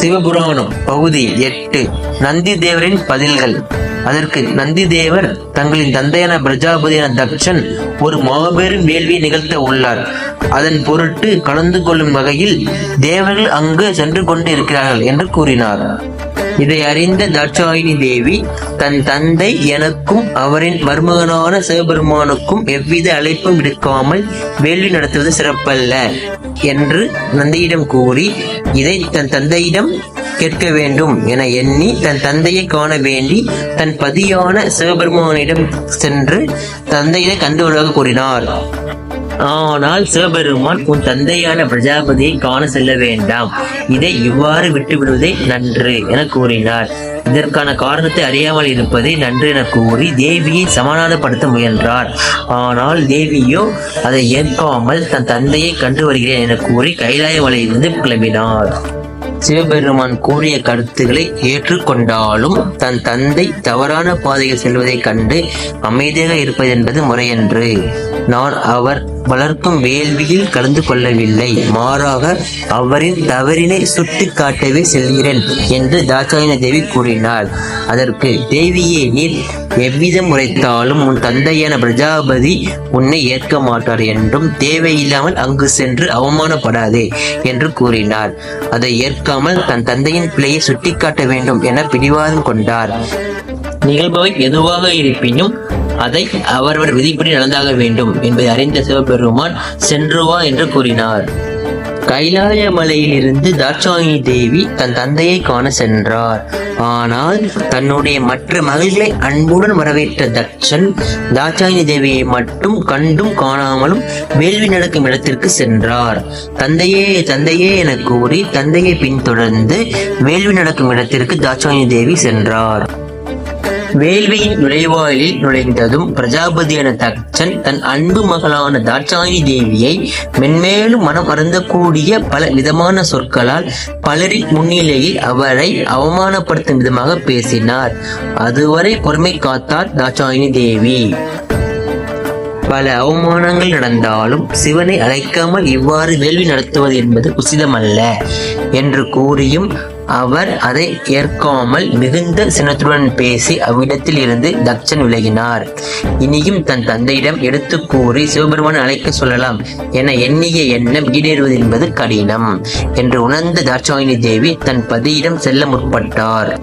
சிவபுராணம் பகுதி எட்டு. நந்தி தேவரின் பதில்கள். அதற்கு நந்தி தேவர் தங்களின் தந்தையான பிரஜாபதியான தக்ஷன் ஒரு மாபெரும் வேள்வியை நிகழ்த்த உள்ளார். அதன் பொருட்டு கலந்து கொள்ளும் வகையில் தேவர்கள் அங்கு சென்று கொண்டு இருக்கிறார்கள் என்று கூறினார். இதை அறிந்த தாட்சாயினி தேவி தன் தந்தை எனக்கும் அவரின் மருமகனான சிவபெருமானுக்கும் எவ்வித அழைப்பும் விடுக்காமல் வேள்வி நடத்துவது சிறப்பல்ல என்று நந்தியிடம் கூறி இதை தன் தந்தையிடம் கேட்க வேண்டும் என எண்ணி தன் தந்தையை காண வேண்டி தன் பதியான சிவபெருமானிடம் சென்று தந்தையை கண்டுவதாக கூறினார். ஆனால் சிவபெருமான் உன் தந்தையான பிரஜாபதியை காண செல்ல வேண்டாம். இதை இவ்வாறு விட்டுவிடுவதே நன்று என கூறினார். இதற்கான காரணத்தை அறியாமல் இருப்பதே நன்று என கூறி தேவியை சமாதானப்படுத்த முயன்றார். ஆனால் தேவியோ அதை ஏற்காமல் தன் தந்தையை கண்டு வருகிறேன் என கூறி கைலாய மலையிலிருந்து கிளம்பினார். சிவபெருமான் கூறிய கருத்துக்களை ஏற்றுக்கொண்டாலும் தன் தந்தை தவறான பாதையில் செல்வதைக் கண்டு அமைதியாக இருப்பது என்பது முறையன்று. நான் அவர் வளர்க்கும் வேள்வியில் கலந்து கொள்ளவில்லை. மாறாக அவரின் தவறினை சுட்டி காட்டவே செல்கிறேன் என்று தாட்சாயண தேவி கூறினார் அதற்கு தேவியே நீர் எவ்விதம் உரைத்தாலும் உன் தந்தையான பிரஜாபதி உன்னை ஏற்க மாட்டார் என்றும் தேவையில்லாமல் அங்கு சென்று அவமானப்படாதே என்று கூறினார். அதை ஏற்காமல் தன் தந்தையின் பிழையை சுட்டிக்காட்ட வேண்டும் என பிடிவாதம் கொண்டார். நிகழ்பவை எதுவாக இருப்பினும் அதை அவரவர் விதிப்படி நடந்தாக வேண்டும் என்பதை அறிந்த சிவபெருமான் சென்று வா என்று கூறினார். கைலாய மலையிலிருந்து தாட்சாயி தேவி தன் தந்தையை காண சென்றார். ஆனால் தன்னுடைய மற்ற மகள்களை அன்புடன் வரவேற்ற தட்சன் தாட்சாயணி தேவியை மட்டும் கண்டும் காணாமலும் வேள்வி நடக்கும் இடத்திற்கு சென்றார். தந்தையே தந்தையே என கூறி தந்தையை பின்தொடர்ந்து வேள்வி நடக்கும் இடத்திற்கு தாட்சாயணி தேவி சென்றார். வேள்வியின் நுழைவாயிலில் நுழைந்ததும் பிரஜாபதியான தச்சன் தன் அன்பு மகளான தாட்சாயணி தேவியை மென்மேலும் மனம் அருந்தக்கூடிய பல விதமான சொற்களால் பலரின் முன்னிலையில் அவரை அவமானப்படுத்தும் விதமாக பேசினார். அதுவரை பொறுமை காத்தார் தாட்சாயணி தேவி. பல அவமானங்கள் நடந்தாலும் சிவனை அழைக்காமல் இவ்வாறு வேள்வி நடத்துவது என்பது உசிதமல்ல. என்று கூறியும் அவர் அதை ஏற்காமல் மிகுந்த சினத்துடன் பேசி அவ்விடத்தில் இருந்து தக்ஷன் விலகினார். இனியும் தன் தந்தையிடம் எடுத்து கூறி சிவபெருமான் அழைக்க சொல்லலாம் என எண்ணிய எண்ணம் ஈடேறுவது என்பது கடினம் என்று உணர்ந்த தாட்சாயினி தேவி தன் பதியிடம் செல்ல முற்பட்டார்.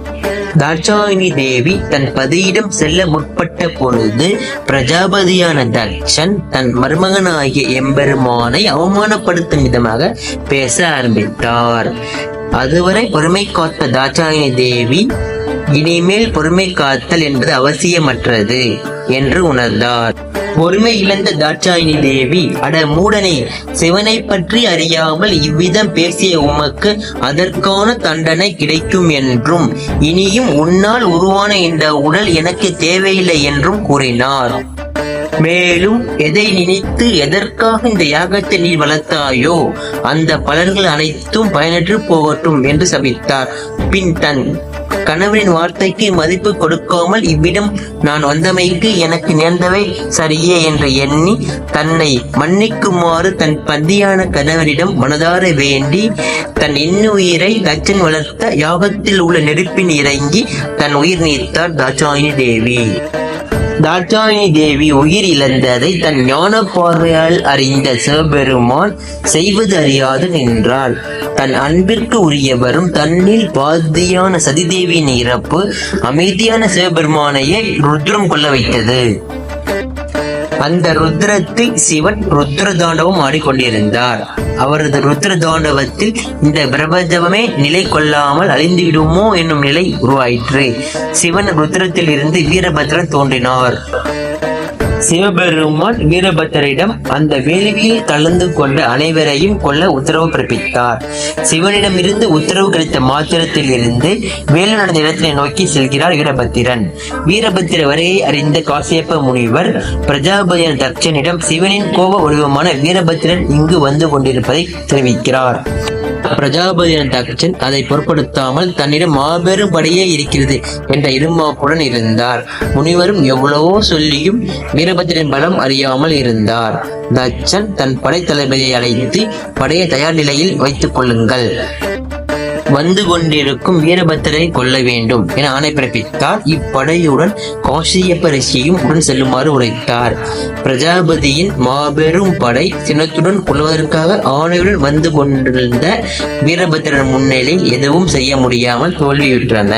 தாட்சாயினி தேவி தன் பதியிடம் செல்ல முற்பட்ட பொழுது பிரஜாபதியான தக்ஷன் தன் மருமகனாகிய எம்பெருமானை அவமானப்படுத்தும் விதமாக பேச ஆரம்பித்தார். அதுவரை பொறுமை காத்த தாட்சாயினி தேவி இனிமேல் பொறுமை காத்தல் என்பது அவசியமற்றது என்று உணர்ந்தார். பொறுமை இழந்த தாட்சாயினி தேவி அட மூடனே சிவனை பற்றி அறியாமல் இவ்விதம் பேசிய உமக்கு அதற்கான தண்டனை கிடைக்கும் என்றும் இனியும் உன்னால் உருவான இந்த உடல் எனக்கு தேவையில்லை என்றும் கூறினார். மேலும் எதை நினைத்து எதற்காக இந்த யாகத்தை நீ வளர்த்தாயோ அந்த பலன்கள் அனைத்தும் பயனற்று போகட்டும் என்று சபித்தார். பின் தன் கணவனின் வார்த்தைக்கு மதிப்பு கொடுக்காமல் இவ்விடம் நான் வந்தமைக்கு எனக்கு நேர்ந்தவை சரியே என்று எண்ணி தன்னை மன்னிக்குமாறு தன் பந்தியான கணவனிடம் மனதார வேண்டி தன் இன்னுயிரை தச்சன் வளர்த்த யாகத்தில் உள்ள நெருப்பின் இறங்கி தன் உயிர் நீத்தார் தாட்சாயினி தேவி. தாட்சாயணி தேவி உயிர் இழந்ததை தன் ஞான பார்வையால் அறிந்த சிவபெருமான் செய்வது அறியாது நின்றாள். தன் அன்பிற்கு உரியவரும் தன்னில் பாதியான சதிதேவியின் இறப்பு அமைதியான சிவபெருமானையே ருத்ரம் கொள்ள வைத்தது. அந்த ருத்ரத்தை சிவன் ருத்ர தாண்டவம் ஆடிக்கொண்டிருந்தார். அவரது ருத்ர தாண்டவத்தில் இந்த பிரபஞ்சமே நிலை கொள்ளாமல் அழிந்துவிடுமோ என்னும் நிலை உருவாயிற்று. சிவன் ருத்ரத்தில் இருந்து வீரபத்ரன் தோன்றினார். சிவபெருமான் வீரபத்திரிடம் அந்த வேள்வியில் கலந்து கொண்ட அனைவரையும் கொல்ல உத்தரவு பிறப்பித்தார். சிவனிடமிருந்து உத்தரவு கிடைத்த மாத்திரத்தில் இருந்து வேலு நடந்த இடத்தினை நோக்கி செல்கிறார் வீரபத்திரன். வீரபத்திர வரையை அறிந்த காசியப்ப முனிவர் பிரஜாபதியான தர்ச்சனிடம் சிவனின் கோப வடிவமான வீரபத்திரன் இங்கு வந்து கொண்டிருப்பதை தெரிவிக்கிறார். பிரஜாபதி தக்ஷன் அதை பொருட்படுத்தாமல் தன்னிடம் மாபெரும் படையே இருக்கிறது என்ற இருமாப்புடன் இருந்தார். முனிவரும் எவ்வளவோ சொல்லியும் வீரபத்திரன் பலம் அறியாமல் இருந்தார். தச்சன் தன் படை தளபதியை அழைத்து படையை தயார் நிலையில் வைத்துக் கொள்ளுங்கள். வந்து கொண்டிருக்கும் வீரபத்திரை கொல்ல வேண்டும் என ஆணை பிறப்பித்தார். இப்படையுடன் கௌசியப்ப ரிஷியும் உடன் செல்லுமாறு உரைத்தார். பிரஜாபதியின் மாபெரும் படை சினத்துடன் கொள்வதற்காக ஆணையுடன் வந்து கொண்டிருந்த வீரபத்திரன் முன்னிலை எதுவும் செய்ய முடியாமல் தோல்வியுற்றன.